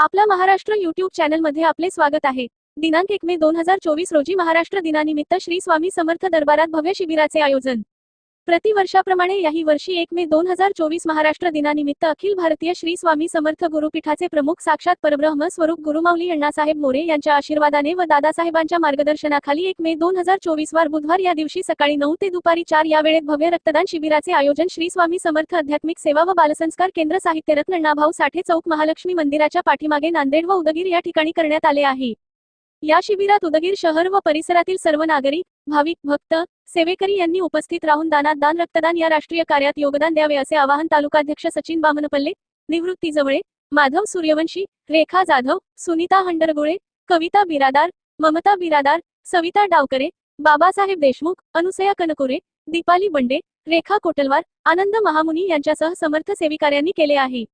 आपला महाराष्ट्र युट्यूब चॅनलमध्ये आपले स्वागत आहे. दिनांक एक मे दोन हजार चोवीस रोजी महाराष्ट्र दिनानिमित्त श्री स्वामी समर्थ दरबारात भव्य शिबिराचे आयोजन. प्रतिवर्षाप्रमाणे याही वर्षी एक मे दोन हजार चोवीस महाराष्ट्र दिनानिमित्त अखिल भारतीय श्री स्वामी समर्थ गुरुपीठाचे प्रमुख साक्षात परब्रह्म स्वरूप गुरुमाऊली अण्णासाहेब मोरे यांच्या आशीर्वादाने व दादासाहेबांच्या मार्गदर्शनाखाली एक मे दोन हजार चोवीस वार बुधवार या दिवशी सकाळी नऊ ते दुपारी चार या वेळेत भव्य रक्तदान शिबिराचे आयोजन श्री स्वामी समर्थ आध्यात्मिक सेवा व बालसंस्कार केंद्र साहित्यरत्न अण्णाभाऊ साठे चौक महालक्ष्मी मंदिराच्या पाठीमागे नांदेड व उदगीर या ठिकाणी करण्यात आले आहे. या शिबिरात उदगीर शहर व परिसरातील सर्व नागरिक भाविक भक्त सेवेकरी यांनी उपस्थित राहून दानात दान रक्तदान या राष्ट्रीय कार्यात योगदान द्यावे असे आवाहन तालुकाध्यक्ष सचिन बामनपल्ले निवृत्ती जवळे माधव सूर्यवंशी रेखा जाधव सुनीता हंडरगोळे कविता बिरादार ममता बिरादार सविता डावकरे बाबासाहेब देशमुख अनुसया कनकुरे दीपाली बंडे रेखा कोटलवार आनंद महामुनी यांच्यासह समर्थ सेविकाऱ्यांनी केले आहे.